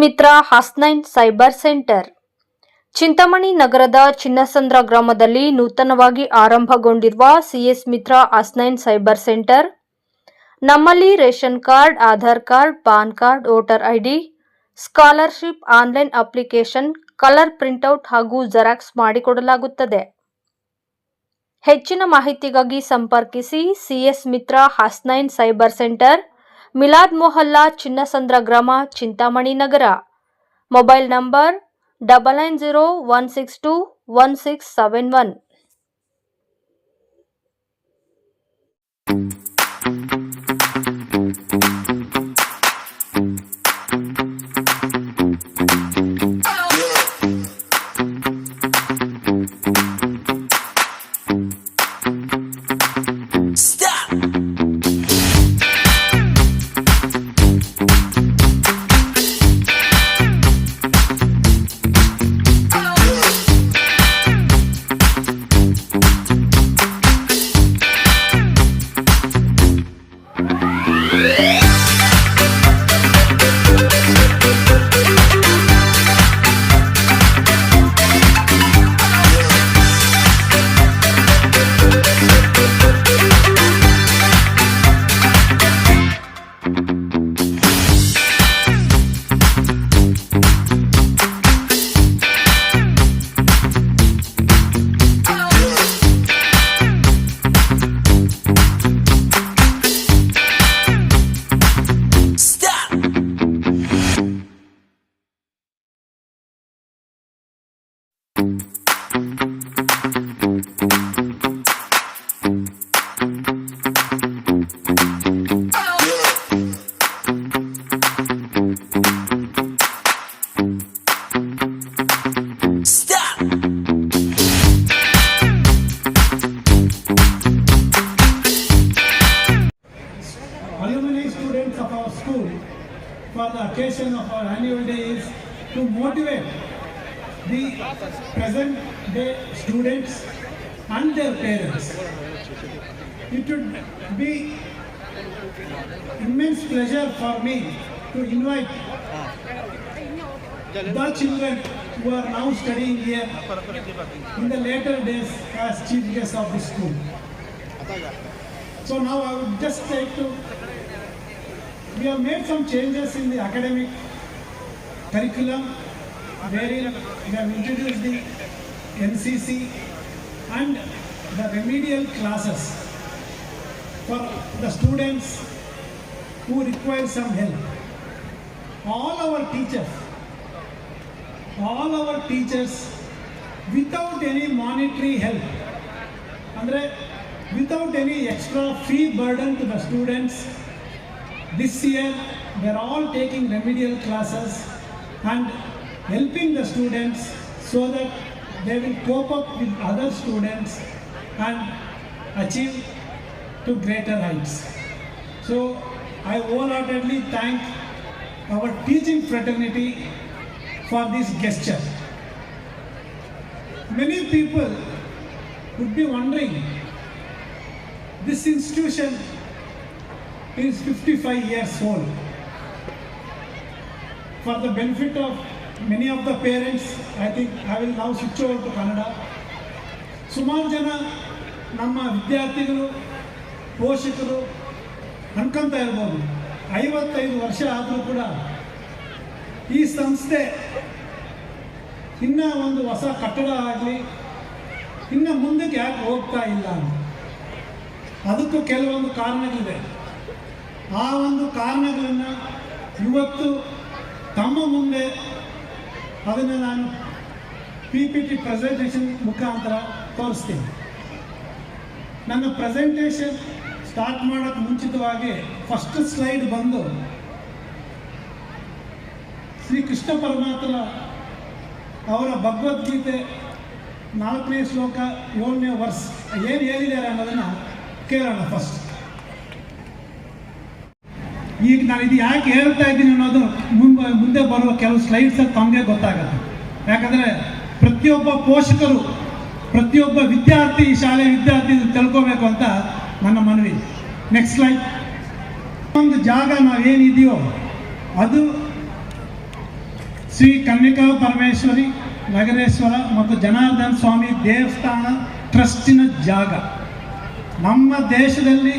Mitra Hasnain cyber centre. Chintamani ನಗರದ ಚಿನ್ನಸಂದ್ರ ಗ್ರಾಮದಲ್ಲಿ ನೂತನವಾಗಿ ಆರಂಭಗೊಂಡಿರುವ CS Mitra Hasnain cyber centre. ನಮ್ಮಲ್ಲಿ ration card, Aadhaar card, PAN card, voter ID, scholarship, online application, colour printout ಹಾಗೂ xerox ಮಾಡಿಕೊಡಲಾಗುತ್ತದೆ. ಹೆಚ್ಚಿನ ಮಾಹಿತಿಗಾಗಿ ಸಂಪರ್ಕಿಸಿ CS Mitra Hasnain cyber centre. Milad Mohalla Chinnasandra ಗ್ರಾಮ ಚಿಂತಾಮಣಿ ನಗರ. Mobile number double nine zero one six two one six seven one. Present day students and their parents. It would be immense pleasure for me to invite the children who are now studying here in the later days as chief guests of the school. So now I would just like to, we have made some changes in the academic curriculum, wherein we have introduced the NCC and the remedial classes for the students who require some help. All our teachers, all our teachers without any monetary help, Andre, without any extra fee burden to the students, this year they are all taking remedial classes and helping the students so that they will cope up with other students and achieve to greater heights so i wholeheartedly thank our teaching fraternity for this gesture many people would be wondering this institution is 55 years old. For the benefit of many of the parents I think I will ನಾವು switch over to Kannada ಸುಮಾರು ಜನ ನಮ್ಮ ವಿದ್ಯಾರ್ಥಿಗಳು ಪೋಷಕರು ಅನ್ಕೊಂತ ಇರ್ಬೋದು ಐವತ್ತೈದು ವರ್ಷ ಆದರೂ ಕೂಡ ಈ ಸಂಸ್ಥೆ ಇನ್ನೂ ಒಂದು ಹೊಸ ಕಟ್ಟಡ ಆಗಲಿ, ಇನ್ನು ಮುಂದಕ್ಕೆ ಯಾಕೆ ಹೋಗ್ತಾ ಇಲ್ಲ ಅದಕ್ಕೂ ಕೆಲವೊಂದು ಕಾರಣಗಳಿದೆ ಆ ಒಂದು ಕಾರಣಗಳನ್ನು ಇವತ್ತು ತಮ್ಮ ಮುಂದೆ ಅದನ್ನು ನಾನು ಪಿ ಪಿ ಟಿ ಪ್ರೆಸೆಂಟೇಷನ್ ಮುಖಾಂತರ ತೋರಿಸ್ತೀನಿ. ನನ್ನ ಪ್ರೆಸೆಂಟೇಷನ್ ಸ್ಟಾರ್ಟ್ ಮಾಡೋಕ್ಕೆ ಮುಂಚಿತವಾಗಿ ಫಸ್ಟ್ ಸ್ಲೈಡ್ ಬಂದು ಶ್ರೀ ಕೃಷ್ಣ ಪರಮಾತ್ಮ ಅವರ ಭಗವದ್ಗೀತೆ ನಾಲ್ಕನೇ ಶ್ಲೋಕ ಏಳನೇ ವರ್ಷ ಏನು ಹೇಳಿದ್ದಾರೆ ಅನ್ನೋದನ್ನು ಕೇಳೋಣ ಫಸ್ಟ್ ಈಗ ನಾನು ಇದು ಯಾಕೆ ಹೇಳ್ತಾ ಇದ್ದೀನಿ ಅನ್ನೋದು ಮುಂದೆ ಮುಂದೆ ಬರುವ ಕೆಲವು ಸ್ಲೈಡ್ಸ್ ತಮಗೆ ಗೊತ್ತಾಗುತ್ತೆ. ಯಾಕಂದರೆ ಪ್ರತಿಯೊಬ್ಬ ಪೋಷಕರು, ಪ್ರತಿಯೊಬ್ಬ ವಿದ್ಯಾರ್ಥಿ ಶಾಲೆ ವಿದ್ಯಾರ್ಥಿ ತಿಳ್ಕೊಬೇಕು ತಿಳ್ಕೋಬೇಕು ಅಂತ ನನ್ನ ಮನವಿ. ನೆಕ್ಸ್ಟ್ ಸ್ಲೈಡ್ ಒಂದು ಜಾಗ ನಾವೇನಿದೆಯೋ ಅದು ಶ್ರೀ ಕನ್ನಿಕಾ ಪರಮೇಶ್ವರಿ ನಗರೇಶ್ವರ ಮತ್ತು ಜನಾರ್ದನ ಸ್ವಾಮಿ ದೇವಸ್ಥಾನ ಟ್ರಸ್ಟಿನ ಜಾಗ. ನಮ್ಮ ದೇಶದಲ್ಲಿ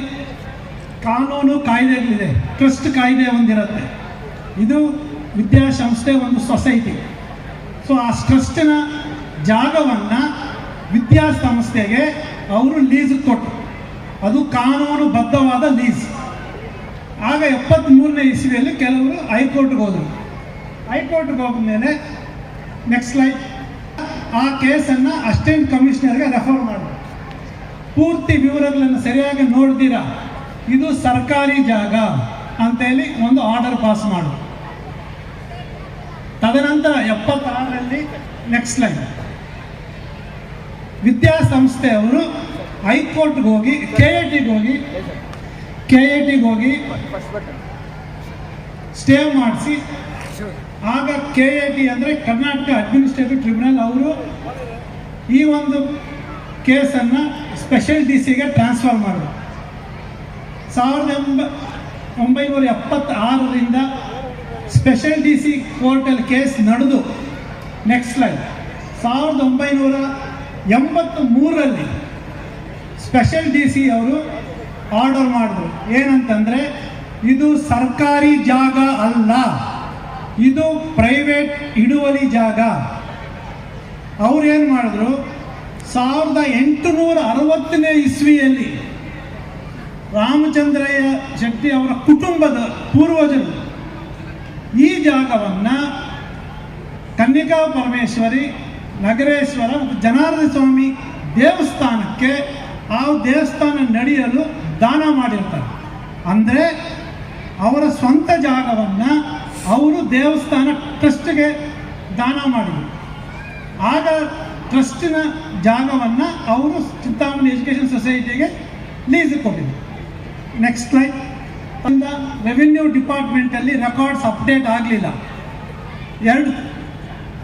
ಕಾನೂನು ಕಾಯ್ದೆಗಳಿದೆ ಟ್ರಸ್ಟ್ ಕಾಯ್ದೆ ಒಂದಿರುತ್ತೆ. ಇದು ವಿದ್ಯಾಸಂಸ್ಥೆ ಒಂದು ಸೊಸೈಟಿ ಸೊ ಆ ಟ್ರಸ್ಟಿನ ಜಾಗವನ್ನು ವಿದ್ಯಾಸಂಸ್ಥೆಗೆ ಅವರು ಲೀಸ್ ಕೊಟ್ಟರು ಅದು ಕಾನೂನುಬದ್ಧವಾದ ಲೀಸ್ ಆಗ ಎಪ್ಪತ್ತ್ಮೂರನೇ ಇಸ್ವಿಯಲ್ಲಿ ಕೆಲವರು ಹೈಕೋರ್ಟ್ಗೆ ಹೋದರು. ಹೈಕೋರ್ಟ್ಗೆ ಹೋದ್ಮೇಲೆ ನೆಕ್ಸ್ಟ್ ಲೈಫ್ ಆ ಕೇಸನ್ನು ಅಸ್ಟೆಂಟ್ ಕಮಿಷನರ್ಗೆ ರೆಫರ್ ಮಾಡಿದ್ರು. ಪೂರ್ತಿ ವಿವರಗಳನ್ನು ಸರಿಯಾಗಿ ನೋಡ್ದಿರಾ? ಇದು ಸರ್ಕಾರಿ ಜಾಗ ಅಂತೇಳಿ ಒಂದು ಆರ್ಡರ್ ಪಾಸ್ ಮಾಡು. ತದನಂತರ ಎಪ್ಪತ್ತಾರರಲ್ಲಿ ನೆಕ್ಸ್ಟ್ ಲೈನ್ ವಿದ್ಯಾಸಂಸ್ಥೆಯವರು ಹೈಕೋರ್ಟ್ಗೆ ಹೋಗಿ ಕೆ ಎ ಟಿಗೆ ಹೋಗಿ ಕೆ ಎ ಟಿಗೆ ಹೋಗಿ ಸ್ಟೇ ಮಾಡಿಸಿ. ಆಗ ಕೆ ಎ ಟಿ ಅಂದರೆ ಕರ್ನಾಟಕ ಅಡ್ಮಿನಿಸ್ಟ್ರೇಟಿವ್ ಟ್ರಿಬ್ಯುನಲ್ ಅವರು ಈ ಒಂದು ಕೇಸನ್ನು ಸ್ಪೆಷಲ್ ಡಿ ಸಿಗೆ ಟ್ರಾನ್ಸ್ಫರ್ ಮಾಡಿದ್ರು. ಸಾವಿರದ ಎಂಬ ಒಂಬೈನೂರ ಎಪ್ಪತ್ತಾರರಿಂದ ಸ್ಪೆಷಲ್ ಡಿ ಸಿ ಕೋರ್ಟಲ್ಲಿ ಕೇಸ್ ನಡೆದು ನೆಕ್ಸ್ಟ್ ಲೈನ್ ಸಾವಿರದ ಒಂಬೈನೂರ ಎಂಬತ್ತು ಮೂರರಲ್ಲಿ ಸ್ಪೆಷಲ್ ಡಿ ಸಿ ಅವರು ಆರ್ಡರ್ ಮಾಡಿದ್ರು. ಏನಂತಂದರೆ, ಇದು ಸರ್ಕಾರಿ ಜಾಗ ಅಲ್ಲ. ಇದು ಪ್ರೈವೇಟ್ ಹಿಡುವಳಿ ಜಾಗ. ಅವ್ರೇನು ಮಾಡಿದ್ರು, ಸಾವಿರದ ಎಂಟುನೂರ ಅರವತ್ತನೇ ಇಸ್ವಿಯಲ್ಲಿ ರಾಮಚಂದ್ರಯ್ಯ ಶೆಟ್ಟಿ ಅವರ ಕುಟುಂಬದ ಪೂರ್ವಜರು. ಈ ಜಾಗವನ್ನು ಕನ್ನಿಕಾ ಪರಮೇಶ್ವರಿ, ನಗರೇಶ್ವರ ಮತ್ತು ಜನಾರ್ದ ಸ್ವಾಮಿ ದೇವಸ್ಥಾನಕ್ಕೆ ಆ ದೇವಸ್ಥಾನ ನಡೆಯಲು ದಾನ ಮಾಡಿರ್ತಾರೆ. ಅಂದರೆ ಅವರ ಸ್ವಂತ ಜಾಗವನ್ನು ಅವರು ದೇವಸ್ಥಾನ ಟ್ರಸ್ಟ್ಗೆ ದಾನ ಮಾಡಿದರು. ಆಗ ಟ್ರಸ್ಟಿನ ಜಾಗವನ್ನು ಅವರು ಚಿಂತಾಮಣಿ ಎಜುಕೇಷನ್ ಸೊಸೈಟಿಗೆ ಲೀಸ್ ಕೊಟ್ಟಿದ್ರು. ನೆಕ್ಸ್ಟ್ ಲೈನ್ ರೆವಿನ್ಯೂ ಡಿಪಾರ್ಟ್ಮೆಂಟಲ್ಲಿ ರೆಕಾರ್ಡ್ಸ್ ಅಪ್ಡೇಟ್ ಆಗಲಿಲ್ಲ. ಎರಡು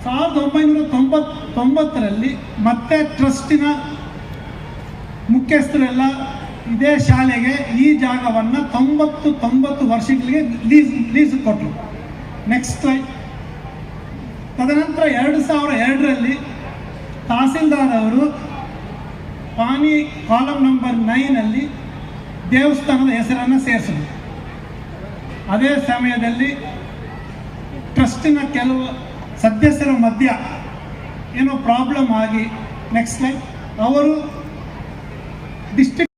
ಸಾವಿರದ ಒಂಬೈನೂರ ತೊಂಬತ್, ತೊಂಬತ್ತರಲ್ಲಿ ಮತ್ತೆ ಟ್ರಸ್ಟಿನ ಮುಖ್ಯಸ್ಥರೆಲ್ಲ ಇದೇ ಶಾಲೆಗೆ ಈ ಜಾಗವನ್ನು ತೊಂಬತ್ತು ತೊಂಬತ್ತು ವರ್ಷಗಳಿಗೆ ಲೀಸ್ ಲೀಸ್ ಕೊಟ್ಟರು ನೆಕ್ಸ್ಟ್ ಲೈನ್ ತದನಂತರ ಎರಡು ಸಾವಿರ ಎರಡರಲ್ಲಿ ತಹಸೀಲ್ದಾರ್ ಅವರು ಪಾನಿ ಕಾಲಮ್ ನಂಬರ್ ನೈನಲ್ಲಿ ದೇವಸ್ಥಾನದ ಹೆಸರನ್ನು ಸೇರಿಸಿದ್ರು. ಅದೇ ಸಮಯದಲ್ಲಿ ಟ್ರಸ್ಟಿನ ಕೆಲವು ಸದಸ್ಯರ ಮಧ್ಯ ಏನೋ ಪ್ರಾಬ್ಲಮ್ ಆಗಿ ನೆಕ್ಸ್ಟ್ ಲೈನ್ ಅವರು ಡಿಸ್ಟ್ರಿಕ್ಟ್